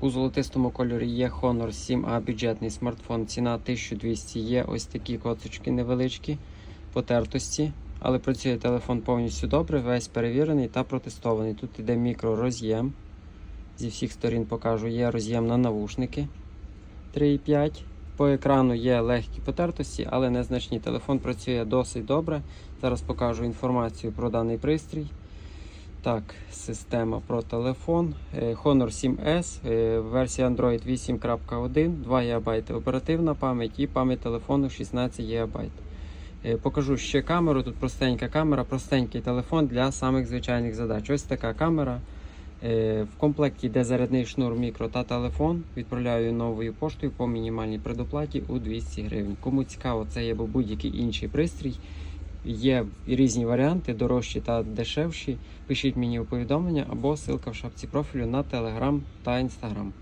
У золотистому кольорі є Honor 7A бюджетний смартфон. Ціна 1200. Є ось такі коцочки невеличкі, потертості. Але працює телефон повністю добре, весь перевірений та протестований. Тут іде мікророз'єм. Зі всіх сторін покажу. Є роз'єм на навушники 3,5. По екрану є легкі потертості, але незначні. Телефон працює досить добре. Зараз покажу інформацію про даний пристрій. Так, система про телефон. Е, Honor 7S, е, версія Android 8.1, 2 ГБ оперативна пам'ять і пам'ять телефону 16 ГБ. Е, Покажу ще камеру. Тут простенька камера, простенький телефон для самих звичайних задач. Ось така камера. В комплекті йде зарядний шнур мікро та телефон. Відправляю новою поштою по мінімальній предоплаті у 200 гривень. Кому цікаво, це є будь-який інший пристрій. Є різні варіанти, дорожчі та дешевші. Пишіть мені у повідомлення або ссылка в шапці профілю на телеграм та Instagram.